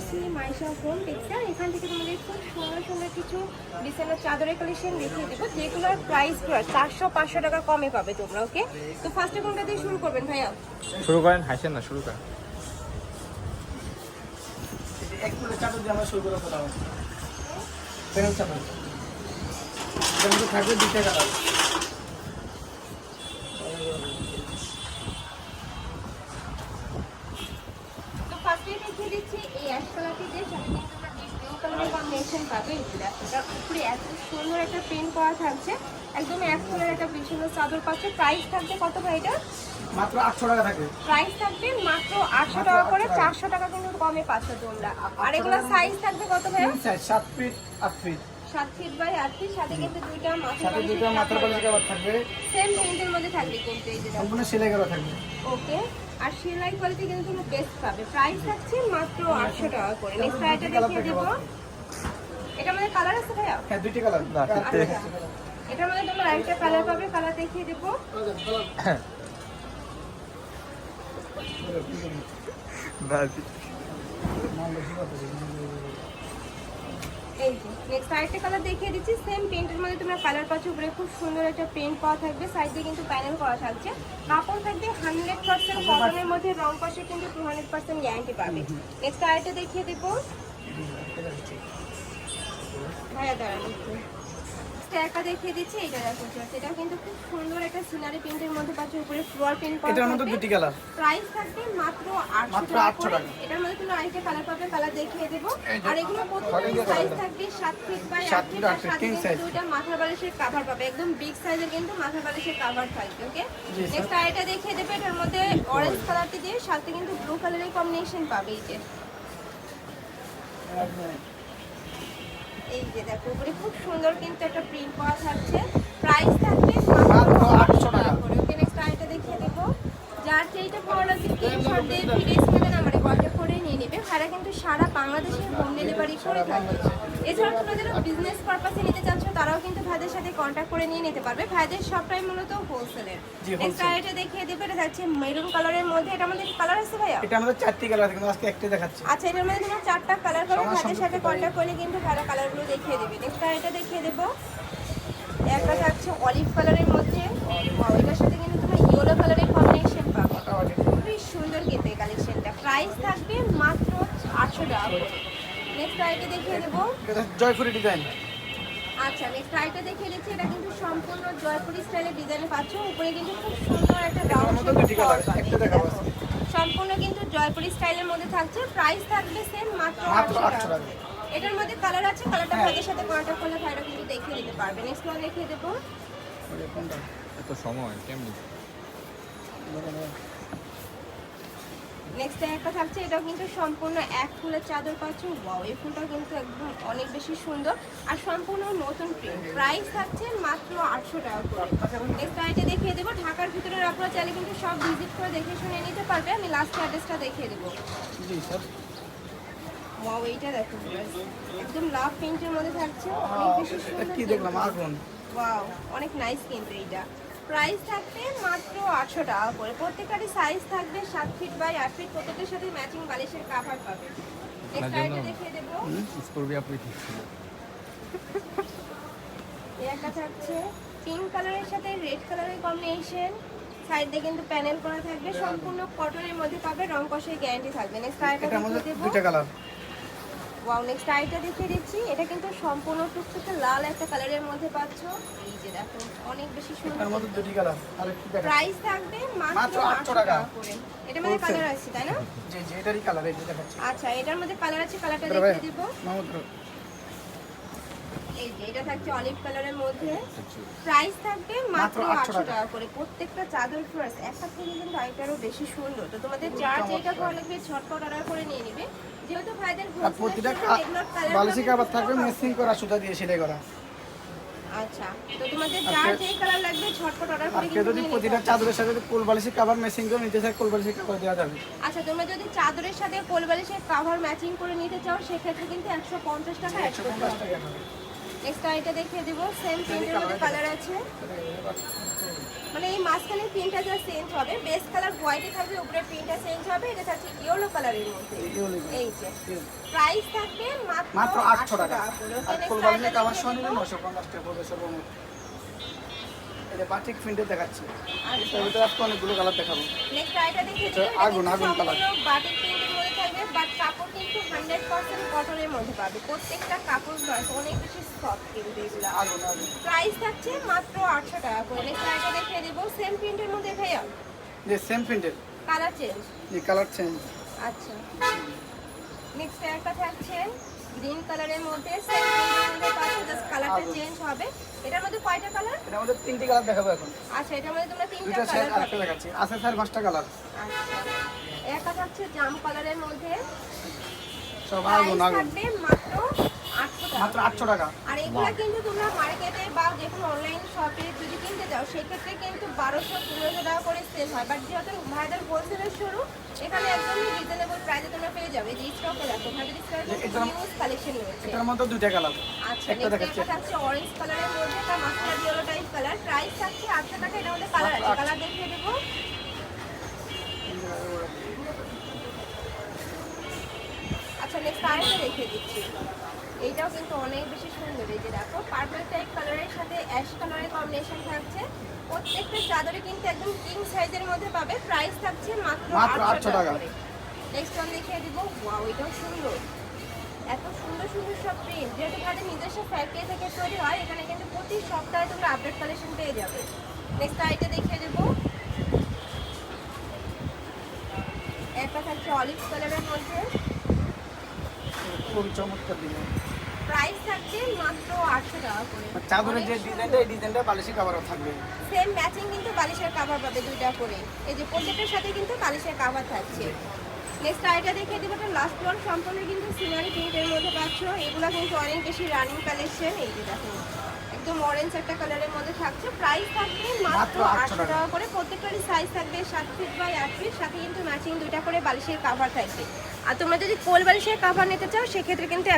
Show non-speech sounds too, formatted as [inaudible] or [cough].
আসছি Maisha home textile এখান থেকে তোমাদের খুব সুন্দর সুন্দর কিছু ডিজাইনের চাদরের কালেকশন দেখিয়ে দেবো। যেগুলোর প্রাইস চারশো পাঁচশো টাকা কমে পাবে তোমরা ওকে তো ফার্স্টে কোনটা দিয়ে শুরু করবেন ভাইয়া? শুরু করেন হাসেন না শুরু করেন। এক ফুলের চাদর দিয়ে আমরা শুরু করে ফেলা হবে প্যানেল চাদর এটার মধ্যে থাকবে দুইটা কালার তো ফার্স্টে দেখিয়ে দিচ্ছি এই অ্যাশ কালারটি দিয়ে সাথে তোমরা ব্লু কালারের কম্বিনেশন পাবে এগুলো উপরে এত সুন্দর একটা প্রিন্ট করা থাকছে একদম এক কালার একটা বিশাল চাদর পাচ্ছে। প্রাইস থাকবে কত ভাই এটা? মাত্র আটশো টাকা থাকবে প্রাইস থাকবে মাত্র আটশো টাকা করে চারশো টাকা কিন্তু কমে পাচ্ছ তোমরা। আর এগুলো সাইজ থাকবে কত ভাই? তিন সাইজ সাত ফিট আট ফিট সাত ফিট বাই আট ফিট সাথে কিন্তু দুইটা মাথার সাথে দুইটা মাথার কাবার থাকবে। সেম প্রিন্টের মধ্যে থাকবে কিন্তু এই যে দেখো। সম্পূর্ণ সেলাই করা থাকবে। ওকে আর সেলাই কোয়ালিটি কিন্তু তুমি বেস্ট পাবে। প্রাইস থাকছে মাত্র আটশো টাকা করে। নেক্সট আইটা দেখিয়ে দেবো। মধ্যে কালার আছে ভাইয়া? হ্যাঁ দুইটা কালার আচ্ছা। এটার মধ্যে তোমরা আরেকটা কালার পাবে কালার দেখিয়ে দেবো। [laughs] এই যে নেক্সট আরেকটা কালার দেখিয়ে দিচ্ছি সেম প্রিন্টের মধ্যে তোমরা কালার পাচ্ছ উপরে খুব সুন্দর একটা প্রিন্ট পাওয়া থাকবে সাইডে কিন্তু প্যানেল করা থাকছে। কাপড় থাকবে হান্ড্রেড পার্সেন্ট কটনের মধ্যে রং পাশে কিন্তু টু হান্ড্রেড পার্সেন্ট গ্যারান্টি পাবে। নেক্সট আরেকটা দেখিয়ে দেবো। ভাইয়া দাঁড়ান একটু একটা দেখিয়ে দিচ্ছি এটা দেখো just এটাও কিন্তু খুব সুন্দর একটা সিনারি প্রিন্টের মধ্যে পাচ্ছ উপরে ফ্লোয়ার প্রিন্ট করা এটার মধ্যে থাকবে। দুটি কালার প্রাইস থাকবে মাত্র আটশো 800 টাকা। এটার মধ্যে তুমি আরেকটা কালার পাবে কালার দেখিয়ে দেবো। আর এগুলো প্রত্যেকটা সাইজ থাকবে সাত ফিট বাই সাত আট feet, ফিট আর মাথার বালিশের কাভার পাবে। একদম বিগ সাইজের কিন্তু মাথার বালিশের কাভার থাকবে ওকে। নেক্সট আরেকটা দেখিয়ে দেবে এটার মধ্যে অরেঞ্জ কালারটি দিয়ে সাথে কিন্তু ব্লু কালারের কম্বিনেশন পাবে এই যে। এই যে দেখো উপরে খুব সুন্দর কিন্তু একটা প্রিন্ট পাওয়া থাকছে প্রাইস থাকবে মাত্র 800 টাকা। করে। ওকে নেক্সট আরেকটা দেখিয়ে দেবো। যার সেইটা ভালো লাগছে স্ক্রিনশট দিয়ে ভিডিও স্ক্রিনে নাম্বারে কন্ট্যাক্ট করে নিয়ে নেবে। ভাড়া কিন্তু সারা বাংলাদেশে হোম ডেলিভারি করে থাকে। এছাড়া তোমরা যারা বিজনেস পারপাসে নিতে চাচ্ছ তারাও কিন্তু ভাইদের সাথে কন্ট্যাক্ট করে নিয়ে নিতে পারবে। ভাইদের সবটাই মূলত হোলসেলের নেক্সট। দেখিয়ে দেবে এটা যাচ্ছে মেরুন কালারের মধ্যে। এটা আমাদের কালার আছে ভাইয়া? এটা আমাদের চারটি কালার আছে কিন্তু আজকে একটাই দেখাচ্ছি। আচ্ছা এটার মধ্যে তোমার চারটা কালার সবার ভাইদের সাথে কন্ট্যাক্ট করলে কিন্তু ভাড়া কালারগুলো দেখিয়ে দেবে। নেক্সট দেখিয়ে দেবো। একটা থাকছে অলিভ কালারের মধ্যে। এটার সাথে কিন্তু তোমার ইয়েলো কালারের কম্বিনেশন পাবে। খুবই সুন্দর কিন্তু প্রাইস থাকবে মাত্র আটশো টাকা করে। নেক্সট আইটা দেখিয়ে দেবো। এটা জয়পুরি ডিজাইন আচ্ছা নেক্সট আইটা দেখিয়ে দিচ্ছি। এটা কিন্তু সম্পূর্ণ জয়পুরি স্টাইলের ডিজাইনে পাচ্ছ। উপরে কিন্তু খুব সুন্দর একটা দেখাবো সম্পূর্ণ কিন্তু জয়পুরি স্টাইলের মধ্যে থাকছে। প্রাইস থাকবে সেম মাত্র মাত্র 800 800 টাকা। এটার মধ্যে কালার আছে কালারটা হ্যাঁ। ভাইদের সাথে কন্ট্যাক্ট করলে ভাইরা কিন্তু দেখিয়ে দিতে পারবে। নেক্সট ওয়ান দেখিয়ে দেবো। এত সময় কেমনি? নেক্সট একটা থাকছে এটাও কিন্তু সম্পূর্ণ এক ফুলের চাদর পাচ্ছ। ওয়াও এই ফুলটাও কিন্তু একদম অনেক বেশি সুন্দর আর সম্পূর্ণ নতুন প্রিন্ট প্রাইস থাকছে মাত্র আটশো টাকা করে। নেক্সট আইটে দেখিয়ে দেবো। ঢাকার ভিতরে আপনারা চাইলে কিন্তু সব ভিজিট করে দেখে শুনে নিতে পারবে। আমি লাস্ট অ্যাড্রেসটা দেখিয়ে দেবো। ওয়াও এইটা দেখো একদম লাভ প্রিন্টের মধ্যে থাকছে। অনেক বেশি সুন্দর কি দেখলাম? আগুন ওয়াও অনেক নাইস কিন্তু এইটা। প্রাইস থাকবে মাত্র আটশো টাকা করে। প্রত্যেকটারই সাইজ থাকবে সাত ফিট বাই আট ফিট প্রত্যেকটার সাথে ম্যাচিং বালিশের কাভার পাবে। নেক্সট আইটা দেখিয়ে দেবো। স্কর্পি আপনি ঠিক ছিল। এই একটা থাকছে পিঙ্ক কালারের সাথে রেড কালারের কম্বিনেশন সাইডে কিন্তু প্যানেল করা থাকবে। সম্পূর্ণ কটনের মধ্যে পাবে রং কষের গ্যারান্টি থাকবে। নেক্সট আইটা দেবো। কালার ওয়াও নেক্সট আইটা দেখিয়ে দিচ্ছি। এটা কিন্তু সম্পূর্ণ টুকটুকে লাল একটা কালারের মধ্যে পাচ্ছ। এই যে দেখো অনেক বেশি এটার সুন্দর মধ্যে দুটি কালার আর একটু দেখা প্রাইস থাকবে মাত্র মাত্র 800 800 টাকা। করে। এটা মানে কালার আছে তাই না? জি জি এটারই কালার এই যে দেখাচ্ছি। আচ্ছা এটার মধ্যে কালার আছে কালারটা দেখিয়ে দিব। মাহমুদ এই যে এটা থাকছে অলিভ কালারের মধ্যে। প্রাইস থাকবে মাত্র মাত্র 800 আটশো টাকা। করে। প্রত্যেকটা চাদর ফ্লাস একটা থেকে কিন্তু আরেকটারও বেশি সুন্দর। তো তোমাদের যার যেটা ভালো লাগবে ঝটপট অর্ডার করে নিয়ে নিবে। আর প্রতিটা বালিশি কাবার থাকবে মেসিং করা সুতা দিয়ে সেলাই করা। আচ্ছা তো তোমাদের যার যে কালার লাগবে ঝটপট অর্ডার করে কিন্তু যদি প্রতিটা চাদরের সাথে যদি কোল বালিশি কাবার মেসিং করে নিতে চায় কোল বালিশি কাবার দেওয়া যাবে। আচ্ছা তোমরা যদি চাদরের সাথে কোলবালিশের কাভার ম্যাচিং করে নিতে চাও সেক্ষেত্রে কিন্তু একশো পঞ্চাশ টাকা অ্যাড একশো করতে পঞ্চাশ হবে টাকা হবে। নেক্সট আইটা দেখিয়ে দিব। সেম প্রিন্টের মধ্যে কালার আছে। মানে এই মাঝখানে প্রিন্টটা যা চেঞ্জ হবে। বেস কালার হোয়াইটে থাকবে উপরে প্রিন্টটা চেঞ্জ হবে। এটা থাকছে ইয়েলো কালারের মধ্যে। এই যে। প্রাইস থাকবে মাত্র মাত্র 800 টাকা। আর Okay, next ফুল বালিশের আরেকটা কাভার দেখিয়ে সহ নিলে দিব। নশো পঞ্চাশ টাকা পড়বে সর্বমোট। এটা বাটিক প্রিন্টে দেখাচ্ছি। আচ্ছা। এটার ভিতরে আজকে অনেকগুলো কালার দেখাবো। নেক্সট আইটা দেখিয়ে আগুন, আগুন colour। বাটিক প্রিন্টের মধ্যে থাকবে বাট কাপড় কিন্তু হান্ড্রেড পার্সেন্ট কটনের মধ্যে পাবে। প্রত্যেকটা কাপড় নয় অনেক বেশি সফট কিন্তু এগুলো। প্রাইস থাকছে মাত্র আটশো টাকা করে। নেক্সট আইটা দেখিয়ে দিব। সেম প্রিন্টের মধ্যে ভাইয়া? যে সেম প্রিন্টের কালার চেঞ্জ কালার চেঞ্জ আচ্ছা। নেক্সট একটা থাকছে গ্রিন কালারের মধ্যে। সেম প্রিন্টের মধ্যে পাচ্ছে জাস্ট কালারটা চেঞ্জ হবে। এটার মধ্যে কয়টা কালার এটার মধ্যে তিনটি কালার দেখাবো এখন। আচ্ছা এটার মধ্যে তোমরা তিনটা কালার আরেকটা দেখাচ্ছি। আছে স্যার পাঁচটা কালার আচ্ছা। একটা থাকছে জাম কালারের মধ্যে। সব আগুন আগুন থাকবে মাত্র আটশো টাকা। মাত্র আটশো টাকা। আর এগুলা কিন্তু তোমরা মার্কেটে বা যে কোনো অনলাইন শপে যদি কিনতে যাও সেক্ষেত্রে কিন্তু বারোশো পনেরোশো টাকা করে সেল হয়। বাট যেহেতু ভাইদের হোলসেলের শুরু এখানে একদমই রিজনেবল প্রাইসে তোমরা পেয়ে যাবে। যে স্টকে দেখো ভাইদের স্টকে নিউজ কালেকশন রয়েছে। এটার মধ্যে দুইটা কালার আচ্ছা একটা দেখাচ্ছি। অরেঞ্জ কালারের মধ্যে একটা master yellow type colour price থাকছে আটশো টাকা এটার মধ্যে কালার আছে কালার দেখিয়ে দেবো আচ্ছা দেখিয়ে দিচ্ছি। এইটাও কিন্তু অনেক বেশি সুন্দর। এই যে দেখো পার্পল টাইপ কালারের সাথে অ্যাশ কালারের কম্বিনেশন থাকছে। প্রত্যেকটা চাদরে কিন্তু একদম কিং সাইজের মধ্যে পাবে। প্রাইস থাকছে মাত্র মাত্র 800 800 টাকা। নেক্সট ওয়ান দেখিয়ে দিব। ওয়াও এটাও সুন্দর। এত সুন্দর সুন্দর সব প্রিন্ট যেহেতু তাদের নিজস্ব ফ্যাক্টরি থেকে তৈরি হয় এখানে কিন্তু প্রতি সপ্তাহে তোমরা আপডেট কালেকশন পেয়ে যাবে। নেক্সট আইটা দেখিয়ে দেবো। একটা থাকছে অলিভ কালারের মধ্যে। খুবই চমৎকার ডিজাইন প্রাইস থাকছে মাত্র আটশো টাকা করে। চাদরের যে ডিজাইনটা এই ডিজাইনটা বালিশি কাভারও থাকবে। সেম ম্যাচিং কিন্তু বালিশের কাভার পাবে দুইটা করে। এই যে প্রত্যেকটার সাথে কিন্তু বালিশের কাভার থাকছে। নেক্সট আইটা দেখিয়ে দেবো লাস্ট ওয়ান সম্পূর্ণ কিন্তু সিনারি প্রিন্টের মধ্যে পাচ্ছ। এগুলো কিন্তু অনেক বেশি রানিং কালেকশন এই যে দেখো একদম অরেঞ্জ একটা কালারের মধ্যে থাকছে। প্রাইস থাকবে মাত্র 800 আটশো টাকা। করে। প্রত্যেকটারই সাইজ থাকবে সাত ফিট বাই আট ফিট সাথে কিন্তু ম্যাচিং দুইটা করে বালিশের কাভার থাকবে। আর তোমরা যদি কোল বালিশের কাভার নিতে চাও সেক্ষেত্রে কিন্তু